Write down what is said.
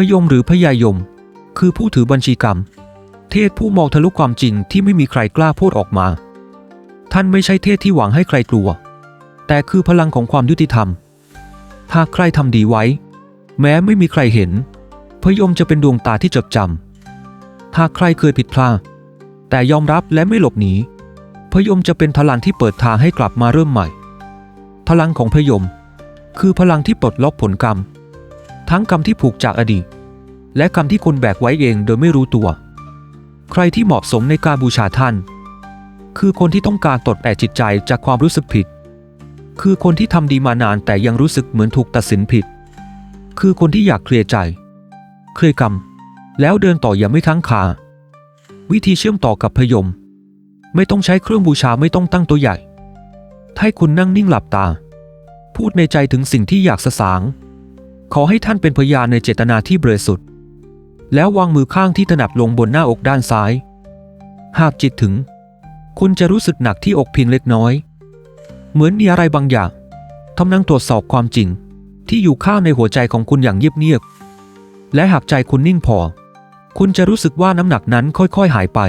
พยมหรือพยายม คือผู้ถือบัญชีกรรม เทศผู้มองทะลุความจริงที่ไม่มีใครกล้าพูดออกมา ท่านไม่ใช่เทศที่หวังให้ใครกลัว แต่คือพลังของความยุติธรรม หากใครทำดีไว้ แม้ไม่มีใครเห็น พยมจะเป็นดวงตาที่จดจำหากใครเคยผิดพลาดแต่ยอมรับและไม่หลบหนีพยมจะเป็นพลังที่เปิดทางให้กลับมาเริ่มใหม่ พลังของพยม คือพลังที่ปลดล็อกผลกรรม ทั้งกรรมที่ผูกจากอดีต และกรรมที่คนแบกไว้เองโดยไม่รู้ตัว ใครที่เหมาะสมในการบูชาท่าน คือคนที่ต้องการตดแต่จิตใจจากความรู้สึกผิด คือคนที่ทำดีมานานแต่ยังรู้สึกเหมือนถูกตัดสินผิด คือคนที่อยากเคลียร์ใจ เคลียร์กรรม แล้วเดินต่ออย่าไม่ทั้งขาวิธีเชื่อมต่อกับพยม ไม่ต้องใช้เครื่องบูชาไม่ต้องตั้งตัวใหญ่ให้คุณนั่งนิ่งหลับตา พูดในใจถึงสิ่งที่อยากสสาง ขอให้ท่านเป็นพยานในเจตนาที่บริสุทธิ์ แล้ววางมือข้างที่ถนัดลงบนหน้าอกด้านซ้าย หากจิตถึง คุณจะรู้สึกหนักที่อกเพียงเล็กน้อย เหมือนมีอะไรบางอย่างทำนังตรวจสอบความจริง ที่อยู่ข้างในหัวใจของคุณอย่างเงียบๆและหากใจคุณนิ่งพอ คุณจะรู้สึกว่าน้ำหนักนั้นค่อยๆหายไป